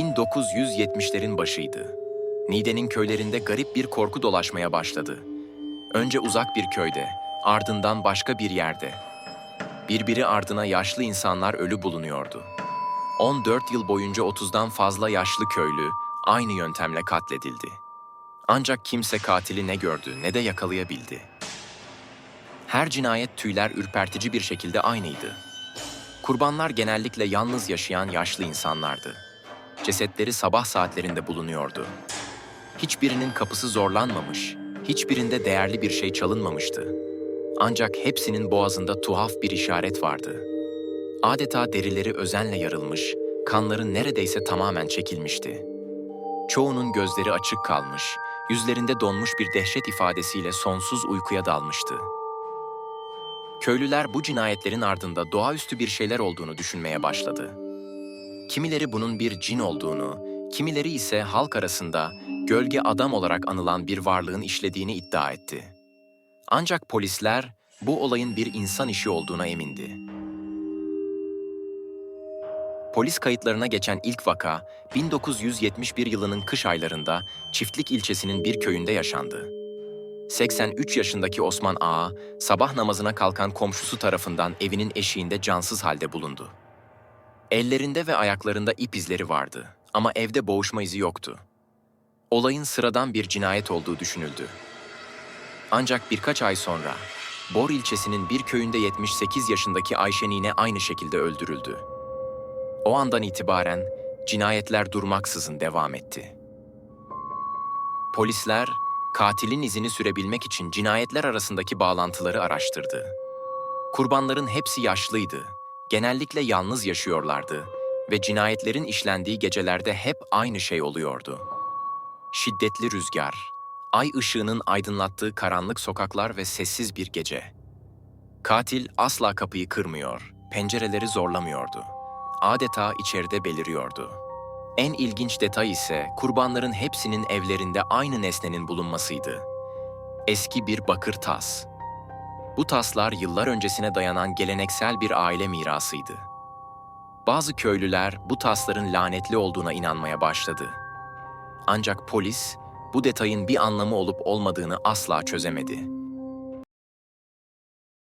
1970'lerin başıydı. Niğde'nin köylerinde garip bir korku dolaşmaya başladı. Önce uzak bir köyde, ardından başka bir yerde. Birbiri ardına yaşlı insanlar ölü bulunuyordu. 14 yıl boyunca 30'dan fazla yaşlı köylü aynı yöntemle katledildi. Ancak kimse katili ne gördü ne de yakalayabildi. Her cinayet tüyler ürpertici bir şekilde aynıydı. Kurbanlar genellikle yalnız yaşayan yaşlı insanlardı. Cesetleri sabah saatlerinde bulunuyordu. Hiçbirinin kapısı zorlanmamış, hiçbirinde değerli bir şey çalınmamıştı. Ancak hepsinin boğazında tuhaf bir işaret vardı. Adeta derileri özenle yarılmış, kanları neredeyse tamamen çekilmişti. Çoğunun gözleri açık kalmış, yüzlerinde donmuş bir dehşet ifadesiyle sonsuz uykuya dalmıştı. Köylüler bu cinayetlerin ardında doğaüstü bir şeyler olduğunu düşünmeye başladı. Kimileri bunun bir cin olduğunu, kimileri ise halk arasında gölge adam olarak anılan bir varlığın işlediğini iddia etti. Ancak polisler bu olayın bir insan işi olduğuna emindi. Polis kayıtlarına geçen ilk vaka 1971 yılının kış aylarında Çiftlik ilçesinin bir köyünde yaşandı. 83 yaşındaki Osman Ağa, sabah namazına kalkan komşusu tarafından evinin eşiğinde cansız halde bulundu. Ellerinde ve ayaklarında ip izleri vardı ama evde boğuşma izi yoktu. Olayın sıradan bir cinayet olduğu düşünüldü. Ancak birkaç ay sonra Bor ilçesinin bir köyünde 78 yaşındaki Ayşe Nine aynı şekilde öldürüldü. O andan itibaren cinayetler durmaksızın devam etti. Polisler katilin izini sürebilmek için cinayetler arasındaki bağlantıları araştırdı. Kurbanların hepsi yaşlıydı, genellikle yalnız yaşıyorlardı ve cinayetlerin işlendiği gecelerde hep aynı şey oluyordu. Şiddetli rüzgar, ay ışığının aydınlattığı karanlık sokaklar ve sessiz bir gece. Katil asla kapıyı kırmıyor, pencereleri zorlamıyordu. Adeta içeride beliriyordu. En ilginç detay ise kurbanların hepsinin evlerinde aynı nesnenin bulunmasıydı. Eski bir bakır tas. Bu taslar yıllar öncesine dayanan geleneksel bir aile mirasıydı. Bazı köylüler bu tasların lanetli olduğuna inanmaya başladı. Ancak polis bu detayın bir anlamı olup olmadığını asla çözemedi.